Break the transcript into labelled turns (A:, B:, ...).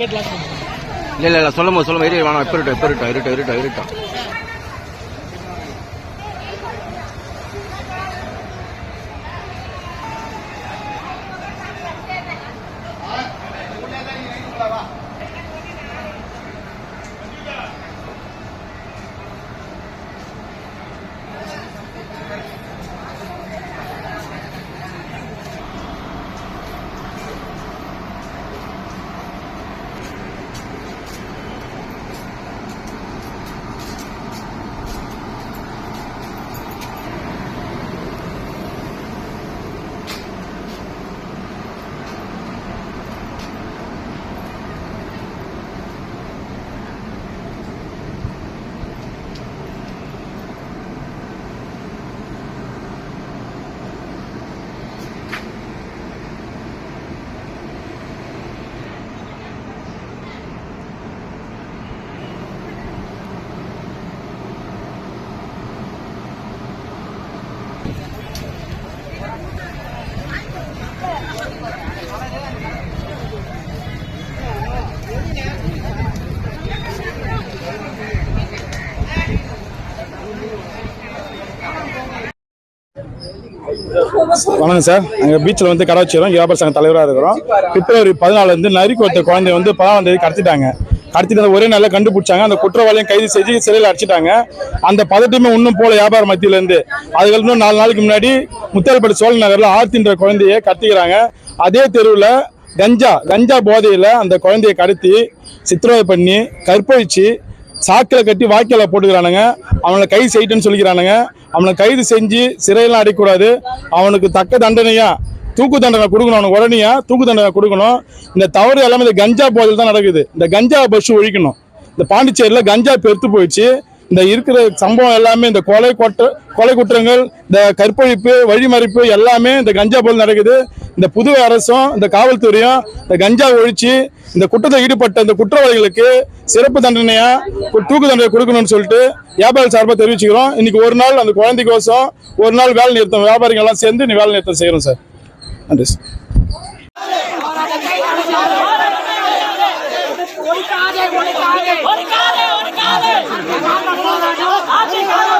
A: கேட்லாம்
B: இல்லை இல்லை இல்லை சொல்லும் போது சொல்லும் போது இரு வேணாம் இப்போ இருட்டோம் இப்போ இருட்டோம் இருட்டோம் இருட்டோம் இருட்டோம்
C: வணக்கம் சார். நாங்கள் பீச்சில் வந்து கடை வச்சிரோம் வியாபார சங்க தலைவராக இருக்கிறோம். பிப்ரவரி பதினாலுலேருந்து நரிக்கு ஒருத்தர் குழந்தைய வந்து பதினாலாம் தேதி கடத்திட்டாங்க. கடத்திட்டு ஒரே நாளில் கண்டுபிடிச்சாங்க. அந்த குற்றவாளியும் கைது செஞ்சு சிறையில் அடிச்சிட்டாங்க. அந்த பதட்டமே இன்னும் போல வியாபார மத்தியிலேருந்து அதுக்கு இன்னும் நாலு நாளைக்கு முன்னாடி முத்தால்பேட்டை சோழ நகரில் ஆர்த்தின்ற குழந்தையை கடத்திக்கிறாங்க. அதே தெருவில் கஞ்சா கஞ்சா போதையில் அந்த குழந்தையை கடத்தி சித்திரவதை பண்ணி கற்பழிச்சு சாக்கில் கட்டி வாய்க்கால போட்டுக்கிறானுங்க. அவனை கைது செய்யிட்டேன்னு சொல்லிக்கிறானுங்க. அவனை கைது செஞ்சு சிறையெல்லாம் அடைக்கக்கூடாது. அவனுக்கு தக்க தண்டனையாக தூக்கு தண்டனை கொடுக்கணும். அவனுக்கு உடனே தூக்கு தண்டனை கொடுக்கணும். இந்த தவறு எல்லாமே இந்த கஞ்சா போதில் தான் நடக்குது. இந்த கஞ்சா பஸ் ஒழிக்கணும். இந்த பாண்டிச்சேரியில் கஞ்சா பெருத்து போயிடுச்சு. இந்த இருக்கிற சம்பவம் எல்லாமே இந்த கொலை கொட்ட கொலை குற்றங்கள் இந்த கற்பழிப்பு வழிமறிப்பு எல்லாமே இந்த கஞ்சா போல் நடக்குது. இந்த புதுவை அரசும் இந்த காவல்துறையும் இந்த கஞ்சா ஒழிச்சு இந்த குற்றத்தில் ஈடுபட்ட இந்த குற்றவாளிகளுக்கு சிறப்பு தண்டனையா தூக்கு தண்டனை கொடுக்கணும்னு சொல்லிட்டு வியாபாரி சார்பாக தெரிவிச்சுக்கிறோம். இன்னைக்கு ஒரு நாள் அந்த குழந்தைக்கோசம் ஒரு நாள் வேலை நிறுத்தம் வியாபாரிகள் எல்லாம் சேர்ந்து நீ வேலை நிறுத்தம் செய்கிறோம் சார். நன்றி சார்.
D: ஒழிக்காதே ஒழிக்காதே. ஒழிக்காதே காலம்